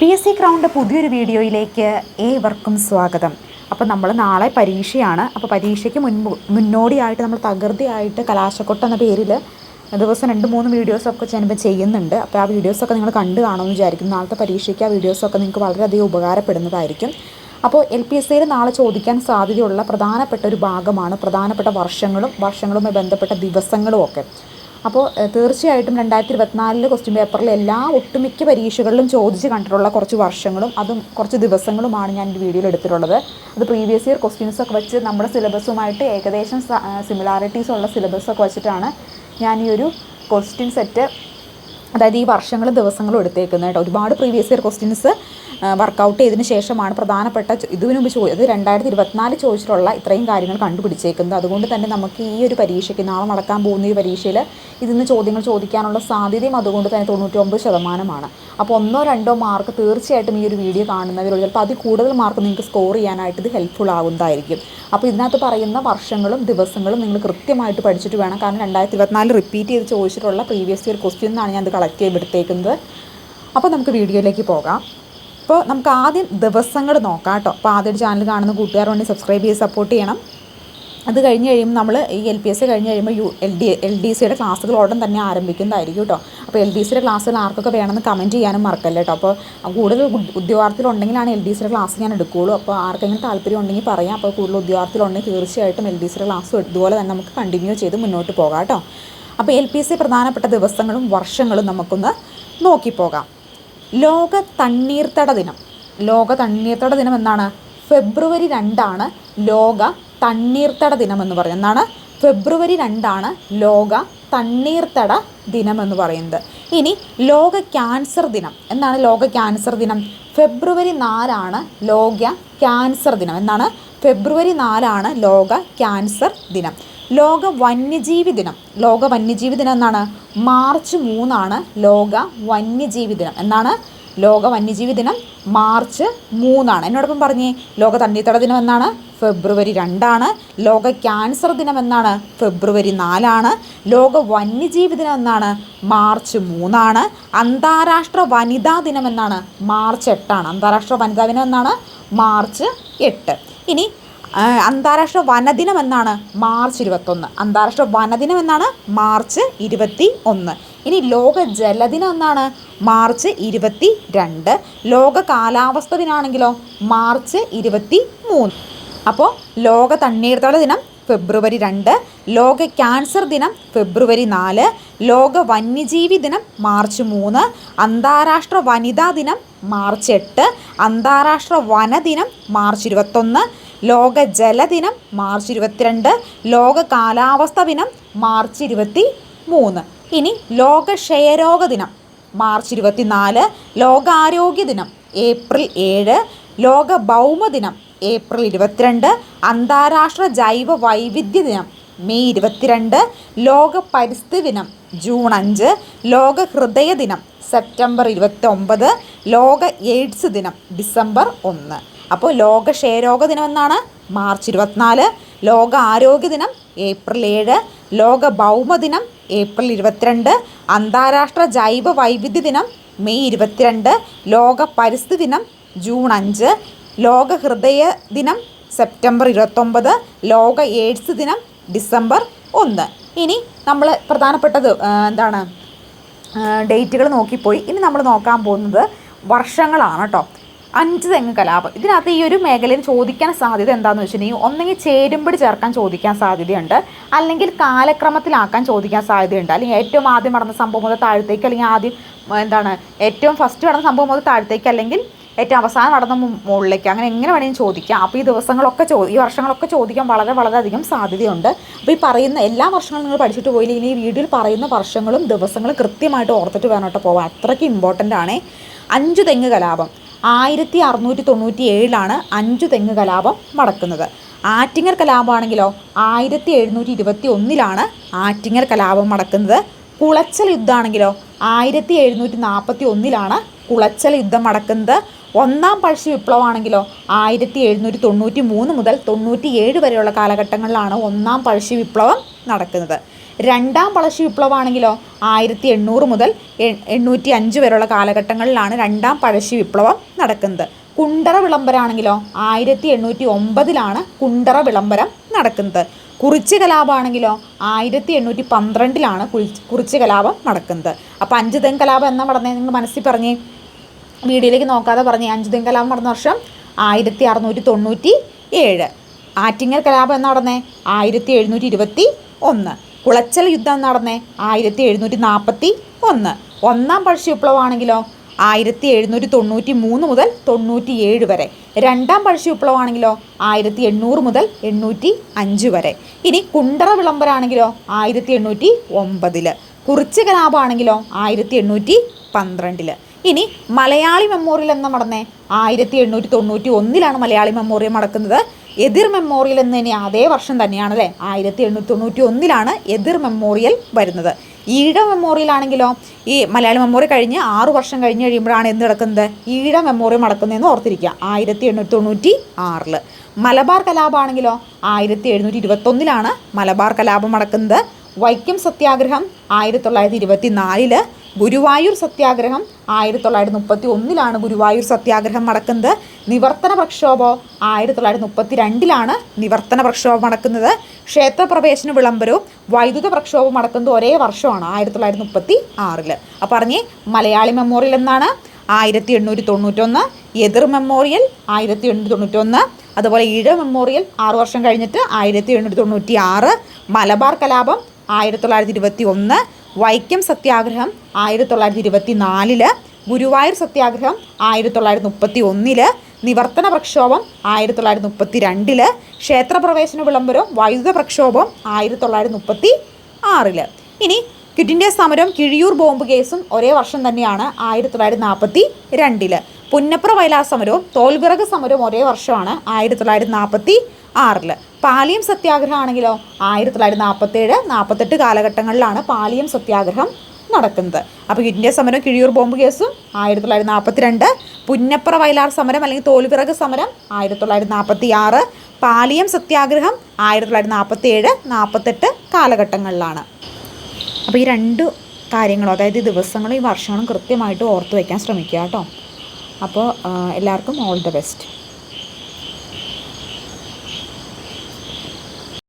P S C crowned പുതിയൊരു വീഡിയോയിലേക്ക് ഏവർക്കും സ്വാഗതം. അപ്പോൾ നമ്മൾ നാളെ പരീക്ഷയാണ്. അപ്പോൾ പരീക്ഷയ്ക്ക് മുൻപ് മുന്നോടിയായിട്ട് നമ്മൾ തകൃതിയായിട്ട് കലാശക്കൊട്ട് എന്ന പേരിൽ ദിവസം രണ്ട് മൂന്ന് വീഡിയോസൊക്കെ ഞാനിപ്പോൾ ചെയ്യുന്നുണ്ട്. അപ്പോൾ ആ വീഡിയോസൊക്കെ നിങ്ങൾ കണ്ടു കാണുമെന്ന് വിചാരിക്കും നാളത്തെ പരീക്ഷയ്ക്ക് ആ വീഡിയോസൊക്കെ നിങ്ങൾക്ക് വളരെയധികം ഉപകാരപ്പെടുന്നതായിരിക്കും. അപ്പോൾ എൽ പി എസ് സിയിൽ നാളെ ചോദിക്കാൻ സാധ്യതയുള്ള പ്രധാനപ്പെട്ട ഒരു ഭാഗമാണ് പ്രധാനപ്പെട്ട വർഷങ്ങളും വർഷങ്ങളുമായി ബന്ധപ്പെട്ട ദിവസങ്ങളും ഒക്കെ. അപ്പോൾ തീർച്ചയായിട്ടും രണ്ടായിരത്തി ഇരുപത്തിനാലിലെ ക്വസ്റ്റ്യൻ പേപ്പറിൽ എല്ലാ ഒട്ടുമിക്ക പരീക്ഷകളിലും ചോദിച്ച് കണ്ടിട്ടുള്ള കുറച്ച് വർഷങ്ങളും അതും കുറച്ച് ദിവസങ്ങളുമാണ് ഞാൻ ഈ വീഡിയോയിൽ എടുത്തിട്ടുള്ളത്. അത് പ്രീവിയസ് ഇയർ ക്വസ്റ്റ്യൻസ് ഒക്കെ വെച്ച് നമ്മുടെ സിലബസുമായിട്ട് ഏകദേശം സിമിലാരിറ്റീസ് ഉള്ള സിലബസ് ഒക്കെ വെച്ചിട്ടാണ് ഞാൻ ഈ ഒരു ക്വസ്റ്റ്യൻ സെറ്റ് അതായത് ഈ വർഷങ്ങളും ദിവസങ്ങളും എടുത്തേക്കുന്നത് കേട്ടോ. ഒരുപാട് പ്രീവിയസ് ഇയർ ക്വസ്റ്റ്യൻസ് വർക്കൗട്ട് ചെയ്തതിന് ശേഷമാണ് പ്രധാനപ്പെട്ട ഇതിനു മുമ്പ് ചോദിച്ചത് അത് രണ്ടായിരത്തി ഇരുപത്തിനാല് ചോദിച്ചിട്ടുള്ള ഇത്രയും കാര്യങ്ങൾ കണ്ടുപിടിച്ചേക്കുന്നത്. അതുകൊണ്ട് തന്നെ നമുക്ക് ഈ ഒരു പരീക്ഷയ്ക്ക് നാളെ നടക്കാൻ പോകുന്ന ഈ പരീക്ഷയിൽ ഇതിൽ ചോദ്യങ്ങൾ ചോദിക്കാനുള്ള സാധ്യതയും അതുകൊണ്ട് തന്നെ തൊണ്ണൂറ്റൊമ്പത് ശതമാനമാണ്. അപ്പോൾ ഒന്നോ രണ്ടോ മാർക്ക് തീർച്ചയായിട്ടും ഈ ഒരു വീഡിയോ കാണുന്നവരുള്ളൂ ചിലപ്പോൾ അതിൽ കൂടുതൽ മാർക്ക് നിങ്ങൾക്ക് സ്കോർ ചെയ്യാനായിട്ട് ഇത് ഹെൽപ്ഫുൾ ആകുന്നതായിരിക്കും. അപ്പോൾ ഇതിനകത്ത് പറയുന്ന വർഷങ്ങളും ദിവസങ്ങളും നിങ്ങൾ കൃത്യമായിട്ട് പഠിച്ചിട്ട് വേണം. കാരണം രണ്ടായിരത്തി ഇരുപത്തിനാല് റിപ്പീറ്റ് ചെയ്ത് ചോദിച്ചിട്ടുള്ള പ്രീവിയസ് ഇയർ ക്വസ്റ്റ്യൻ എന്നാണ് ഞാൻ അത് കളക്ട് ചെയ്തെടുത്തേക്കുന്നത് അപ്പോൾ നമുക്ക് വീഡിയോയിലേക്ക് പോകാം. അപ്പോൾ നമുക്ക് ആദ്യം ദിവസങ്ങൾ നോക്കാം കേട്ടോ. അപ്പോൾ ആദ്യം ചാനൽ കാണുന്ന കൂട്ടുകാർ വേണ്ടി സബ്സ്ക്രൈബ് ചെയ്ത് സപ്പോർട്ട് ചെയ്യണം. അത് കഴിഞ്ഞ് കഴിയുമ്പോൾ നമ്മൾ ഈ എൽ പി എസ് സി കഴിഞ്ഞ് കഴിയുമ്പോൾ U L D L D സിയുടെ ക്ലാസ്സുകൾ ഉടൻ തന്നെ ആരംഭിക്കുന്നതായിരിക്കും കേട്ടോ. അപ്പോൾ എൽ ഡി സിയുടെ ക്ലാസ്സുകൾ ആർക്കൊക്കെ വേണമെന്ന് കമന്റ് ചെയ്യാനും മറക്കല്ല കേട്ടോ. അപ്പോൾ കൂടുതൽ ഉദ്- ഉദ്യോഗാർത്ഥികളുണ്ടെങ്കിലാണ് എൽ ഡി സിയുടെ ക്ലാസ് ഞാൻ എടുക്കുകയുള്ളൂ. അപ്പോൾ ആർക്കെങ്കിലും താല്പര്യം ഉണ്ടെങ്കിൽ പറയാം. അപ്പോൾ കൂടുതൽ ഉദ്യോഗാർത്ഥികളുണ്ടെങ്കിൽ തീർച്ചയായിട്ടും എൽ ഡി സിയുടെ ക്ലാസ് ഇതുപോലെ തന്നെ നമുക്ക് കണ്ടിന്യൂ ചെയ്ത് മുന്നോട്ട് പോകാം കേട്ടോ. അപ്പോൾ എൽ പി എസ് സി പ്രധാനപ്പെട്ട ദിവസങ്ങളും വർഷങ്ങളും നമുക്കൊന്ന് നോക്കിപ്പോകാം ലോക തണ്ണീർത്തട ദിനം. ലോക തണ്ണീർത്തട ദിനം എന്നാണ് ഫെബ്രുവരി രണ്ടാണ് ലോക തണ്ണീർത്തട ദിനം എന്ന് പറയുന്നത്. എന്നാണ് ഫെബ്രുവരി രണ്ടാണ് ലോക തണ്ണീർത്തട ദിനം എന്ന് പറയുന്നത്. ഇനി ലോക ക്യാൻസർ ദിനം. എന്നാണ് ലോക ക്യാൻസർ ദിനം? ഫെബ്രുവരി നാലാണ് ലോക ക്യാൻസർ ദിനം. എന്നാണ് ഫെബ്രുവരി നാലാണ് ലോക ക്യാൻസർ ദിനം. ലോക വന്യജീവി ദിനം. ലോക വന്യജീവി ദിനം എന്നാണ് മാർച്ച് മൂന്നാണ് ലോക വന്യജീവി ദിനം. എന്നാണ് ലോക വന്യജീവി ദിനം മാർച്ച് മൂന്നാണ്. എന്നോടൊപ്പം പറഞ്ഞേ ലോക തണ്ണീർത്തട ദിനം എന്നാണ് ഫെബ്രുവരി രണ്ടാണ്. ലോക ക്യാൻസർ ദിനം എന്നാണ് ഫെബ്രുവരി നാലാണ്. ലോക വന്യജീവി ദിനം എന്നാണ് മാർച്ച് മൂന്നാണ്. അന്താരാഷ്ട്ര വനിതാ ദിനം എന്നാണ് മാർച്ച് എട്ടാണ്. അന്താരാഷ്ട്ര വനിതാ ദിനം എന്നാണ് മാർച്ച് എട്ട്. ഇനി അന്താരാഷ്ട്ര വനദിനം എന്നാണ് മാർച്ച് ഇരുപത്തൊന്ന്. അന്താരാഷ്ട്ര വനദിനം എന്നാണ് മാർച്ച് ഇരുപത്തി ഒന്ന് ഇനി ലോക ജലദിനം എന്നാണ് മാർച്ച് ഇരുപത്തി രണ്ട് ലോക കാലാവസ്ഥ ദിനാണെങ്കിലോ മാർച്ച് ഇരുപത്തി മൂന്ന് അപ്പോൾ ലോക തണ്ണീർത്തട ദിനം ഫെബ്രുവരി രണ്ട് ലോക ക്യാൻസർ ദിനം ഫെബ്രുവരി നാല് ലോക വന്യജീവി ദിനം മാർച്ച് മൂന്ന് അന്താരാഷ്ട്ര വനിതാ ദിനം മാർച്ച് എട്ട് അന്താരാഷ്ട്ര വനദിനം മാർച്ച് ഇരുപത്തൊന്ന് ലോക ജലദിനം മാർച്ച് ഇരുപത്തിരണ്ട് ലോക കാലാവസ്ഥ ദിനം മാർച്ച് ഇരുപത്തി മൂന്ന് ഇനി ലോക ക്ഷയരോഗ ദിനം മാർച്ച് ഇരുപത്തിനാല് ലോകാരോഗ്യ ദിനം ഏപ്രിൽ ഏഴ് ലോക ഭൗമദിനം ഏപ്രിൽ ഇരുപത്തിരണ്ട് അന്താരാഷ്ട്ര ജൈവ വൈവിധ്യ ദിനം മെയ് ഇരുപത്തിരണ്ട് ലോക പരിസ്ഥിതി ദിനം ജൂൺ അഞ്ച് ലോക ഹൃദയ ദിനം സെപ്റ്റംബർ ഇരുപത്തി ഒമ്പത് ലോക എയ്ഡ്സ് ദിനം ഡിസംബർ ഒന്ന്. അപ്പോൾ ലോക ക്ഷയരോഗ ദിനം എന്നാണ് മാർച്ച് ഇരുപത്തിനാല്. ലോക ആരോഗ്യ ദിനം ഏപ്രിൽ ഏഴ്. ലോക ഭൗമദിനം ഏപ്രിൽ ഇരുപത്തിരണ്ട്. അന്താരാഷ്ട്ര ജൈവ വൈവിധ്യ ദിനം മെയ് ഇരുപത്തിരണ്ട്. ലോക പരിസ്ഥിതി ദിനം ജൂൺ അഞ്ച്. ലോക ഹൃദയ ദിനം സെപ്റ്റംബർ ഇരുപത്തൊമ്പത്. ലോക എയ്ഡ്സ് ദിനം ഡിസംബർ ഒന്ന്. ഇനി നമ്മൾ പ്രധാനപ്പെട്ടത് എന്താണ് ഡേറ്റുകൾ നോക്കിപ്പോയി. ഇനി നമ്മൾ നോക്കാൻ പോകുന്നത് വർഷങ്ങളാണ് കേട്ടോ. അഞ്ച് തെങ്ങ് കലാപം. ഇതിനകത്ത് ഈ ഒരു മേഖലയിൽ ചോദിക്കാൻ സാധ്യത എന്താണെന്ന് വെച്ചിട്ടുണ്ടെങ്കിൽ ഒന്നെങ്കിൽ ചേരുമ്പടി ചേർക്കാൻ ചോദിക്കാൻ സാധ്യതയുണ്ട്. അല്ലെങ്കിൽ കാലക്രമത്തിലാക്കാൻ ചോദിക്കാൻ സാധ്യതയുണ്ട്. അല്ലെങ്കിൽ ഏറ്റവും ആദ്യം നടന്ന സംഭവം മുതൽ താഴത്തേക്ക് അല്ലെങ്കിൽ ആദ്യം എന്താണ് ഏറ്റവും ഫസ്റ്റ് നടന്ന സംഭവം മുതൽ താഴത്തേക്ക് അല്ലെങ്കിൽ ഏറ്റവും അവസാനം നടന്ന മുകളിലേക്ക് അങ്ങനെ എങ്ങനെ വേണമെങ്കിലും ചോദിക്കാം. അപ്പോൾ ഈ ദിവസങ്ങളൊക്കെ ചോ ഈ വർഷങ്ങളൊക്കെ ചോദിക്കാൻ വളരെ വളരെയധികം സാധ്യതയുണ്ട്. അപ്പോൾ ഈ പറയുന്ന എല്ലാ വർഷങ്ങളും നിങ്ങൾ പഠിച്ചിട്ട് പോയില്ലെങ്കിൽ ഈ വീഡിയോയിൽ പറയുന്ന വർഷങ്ങളും ദിവസങ്ങളും കൃത്യമായിട്ട് ഓർത്തിട്ട് വേണം കേട്ടോ അത്രയ്ക്ക് ഇമ്പോർട്ടന്റ് ആണ്. അഞ്ച് തെങ്ങ് കലാപം. ആയിരത്തി അറുന്നൂറ്റി തൊണ്ണൂറ്റി ഏഴിലാണ് അഞ്ചു തെങ്ങ് കലാപം നടക്കുന്നത്. ആറ്റിങ്ങർ കലാപമാണെങ്കിലോ ആയിരത്തി എഴുന്നൂറ്റി ഇരുപത്തി ഒന്നിലാണ് ആറ്റിങ്ങർ കലാപം നടക്കുന്നത്. കുളച്ചൽ യുദ്ധമാണെങ്കിലോ ആയിരത്തി എഴുന്നൂറ്റി നാൽപ്പത്തി ഒന്നിലാണ് കുളച്ചൽ യുദ്ധം നടക്കുന്നത്. ഒന്നാം പഴശ്ശി വിപ്ലവമാണെങ്കിലോ ആയിരത്തി എഴുന്നൂറ്റി തൊണ്ണൂറ്റി മൂന്ന് മുതൽ തൊണ്ണൂറ്റി ഏഴ് വരെയുള്ള കാലഘട്ടങ്ങളിലാണ് ഒന്നാം പഴശ്ശി വിപ്ലവം നടക്കുന്നത്. രണ്ടാം പഴശ്ശി വിപ്ലവമാണെങ്കിലോ ആയിരത്തി എണ്ണൂറ് മുതൽ എണ്ണൂറ്റി അഞ്ച് വരെയുള്ള കാലഘട്ടങ്ങളിലാണ് രണ്ടാം പഴശ്ശി വിപ്ലവം നടക്കുന്നത്. കുണ്ടറ വിളംബരമാണെങ്കിലോ ആയിരത്തി എണ്ണൂറ്റി ഒമ്പതിലാണ് കുണ്ടറ വിളംബരം നടക്കുന്നത്. കുറിച്ച് കലാപമാണെങ്കിലോ ആയിരത്തി എണ്ണൂറ്റി പന്ത്രണ്ടിലാണ് കുറിച്ച് കുറിച്ച് കലാപം നടക്കുന്നത്. അപ്പോൾ അഞ്ച് തെങ്ങ് കലാപം എന്നാ പറഞ്ഞ? നിങ്ങൾ മനസ്സിൽ പറഞ്ഞേ. വീഡിയോയിലേക്ക് നോക്കാതെ പറഞ്ഞേ. അഞ്ച് തെങ്ങ് കലാപം നടന്ന വർഷം ആയിരത്തി അറുന്നൂറ്റി തൊണ്ണൂറ്റി ഏഴ് ആറ്റിങ്ങൽ കലാപം എന്ന് നടന്നേ? ആയിരത്തി എഴുന്നൂറ്റി ഇരുപത്തി ഒന്ന് കുളച്ചൽ യുദ്ധം നടന്നേ? ആയിരത്തി എഴുന്നൂറ്റി നാൽപ്പത്തി ഒന്ന് ഒന്നാം പഴശ്ശി വിപ്ലവമാണെങ്കിലോ ആയിരത്തി എഴുന്നൂറ്റി തൊണ്ണൂറ്റി മൂന്ന് മുതൽ തൊണ്ണൂറ്റി ഏഴ് വരെ. രണ്ടാം പഴശ്ശി വിപ്ലവമാണെങ്കിലോ ആയിരത്തി എണ്ണൂറ് മുതൽ എണ്ണൂറ്റി അഞ്ച് വരെ. ഇനി കുണ്ടറ വിളംബരമാണെങ്കിലോ ആയിരത്തി എണ്ണൂറ്റി ഒമ്പതിൽ കുറിച്ച് കലാപമാണെങ്കിലോ ആയിരത്തി എണ്ണൂറ്റി പന്ത്രണ്ടിൽ ഇനി മലയാളി മെമ്മോറിയൽ എന്ന നടന്നേ ആയിരത്തി എണ്ണൂറ്റി തൊണ്ണൂറ്റി ഒന്നിലാണ് മലയാളി മെമ്മോറിയൽ നടക്കുന്നത്. എതിർ മെമ്മോറിയൽ എന്ന് തന്നെ അതേ വർഷം തന്നെയാണ് അല്ലേ ആയിരത്തി എണ്ണൂറ്റി തൊണ്ണൂറ്റി ഒന്നിലാണ് എതിർ മെമ്മോറിയൽ വരുന്നത്. ഈഴ മെമ്മോറിയൽ ആണെങ്കിലോ ഈ മലയാളി മെമ്മോറിയൽ കഴിഞ്ഞ് ആറു വർഷം കഴിഞ്ഞ് കഴിയുമ്പോഴാണ് എന്ത് നടക്കുന്നത്? ഈഴ മെമ്മോറിയൽ നടക്കുന്നതെന്ന് ഓർത്തിരിക്കുക. ആയിരത്തി എണ്ണൂറ്റി തൊണ്ണൂറ്റി ആറിൽ മലബാർ കലാപമാണെങ്കിലോ ആയിരത്തി എഴുന്നൂറ്റി ഇരുപത്തൊന്നിലാണ് മലബാർ കലാപം നടക്കുന്നത്. വൈക്കം സത്യാഗ്രഹം ആയിരത്തി തൊള്ളായിരത്തി ഇരുപത്തി നാലിൽ ഗുരുവായൂർ സത്യാഗ്രഹം ആയിരത്തി തൊള്ളായിരത്തി മുപ്പത്തി ഒന്നിലാണ് ഗുരുവായൂർ സത്യാഗ്രഹം നടക്കുന്നത്. നിവർത്തന പ്രക്ഷോഭം ആയിരത്തി തൊള്ളായിരത്തി മുപ്പത്തി രണ്ടിലാണ് നിവർത്തന പ്രക്ഷോഭം നടക്കുന്നത്. ക്ഷേത്രപ്രവേശന വിളംബരവും വൈദ്യുത പ്രക്ഷോഭം നടക്കുന്നത് ഒരേ വർഷമാണ് ആയിരത്തി തൊള്ളായിരത്തി മുപ്പത്തി ആറിൽ അപ്പം പറഞ്ഞേ മലയാളി മെമ്മോറിയൽ എന്നാണ്. ആയിരത്തി എണ്ണൂറ്റി തൊണ്ണൂറ്റൊന്ന് എതിർ മെമ്മോറിയൽ ആയിരത്തി എണ്ണൂറ്റി തൊണ്ണൂറ്റൊന്ന് അതുപോലെ ഈഴ മെമ്മോറിയൽ ആറ് വർഷം കഴിഞ്ഞിട്ട് ആയിരത്തി എണ്ണൂറ്റി തൊണ്ണൂറ്റി ആറ് മലബാർ കലാപം ആയിരത്തി തൊള്ളായിരത്തി ഇരുപത്തി ഒന്ന് വൈക്കം സത്യാഗ്രഹം ആയിരത്തി തൊള്ളായിരത്തി ഇരുപത്തി നാലിൽ ഗുരുവായൂർ സത്യാഗ്രഹം ആയിരത്തി തൊള്ളായിരത്തി മുപ്പത്തി ഒന്നിൽ നിവർത്തന പ്രക്ഷോഭം ആയിരത്തി തൊള്ളായിരത്തി മുപ്പത്തി രണ്ടിൽ ക്ഷേത്രപ്രവേശന വിളംബരം വൈദ്യുത പ്രക്ഷോഭം ആയിരത്തി തൊള്ളായിരത്തി മുപ്പത്തി ആറിൽ ഇനി ക്വിറ്റ് ഇന്ത്യ സമരം കിഴിയൂർ ബോംബ് കേസും ഒരേ വർഷം തന്നെയാണ് ആയിരത്തി തൊള്ളായിരത്തി നാൽപ്പത്തി രണ്ടിൽ പുന്നപ്ര വയലാർ സമരവും തോൽവിറക് സമരവും ഒരേ വർഷമാണ് ആയിരത്തി തൊള്ളായിരത്തി നാൽപ്പത്തി ആറിൽ. പാലിയം സത്യാഗ്രഹം ആണെങ്കിലോ ആയിരത്തി തൊള്ളായിരത്തി നാൽപ്പത്തേഴ് നാൽപ്പത്തെട്ട് കാലഘട്ടങ്ങളിലാണ് പാലിയം സത്യാഗ്രഹം നടക്കുന്നത്. അപ്പോൾ ഇന്ത്യ സമരം കിഴിയൂർ ബോംബ് കേസും ആയിരത്തി തൊള്ളായിരത്തി നാൽപ്പത്തി രണ്ട് പുന്നപ്ര വയലാർ സമരം അല്ലെങ്കിൽ തോൽവിറക് സമരം ആയിരത്തി തൊള്ളായിരത്തി നാൽപ്പത്തി ആറ് പാലിയം സത്യാഗ്രഹം ആയിരത്തി തൊള്ളായിരത്തി നാൽപ്പത്തി ഏഴ് നാൽപ്പത്തെട്ട് കാലഘട്ടങ്ങളിലാണ്. അപ്പോൾ ഈ രണ്ട് കാര്യങ്ങളും അതായത് ഈ ദിവസങ്ങളും ഈ വർഷങ്ങളും കൃത്യമായിട്ട് ഓർത്ത് വയ്ക്കാൻ ശ്രമിക്കുക കേട്ടോ. അപ്പോൾ എല്ലാവർക്കും ഓൾ ദ ബെസ്റ്റ്.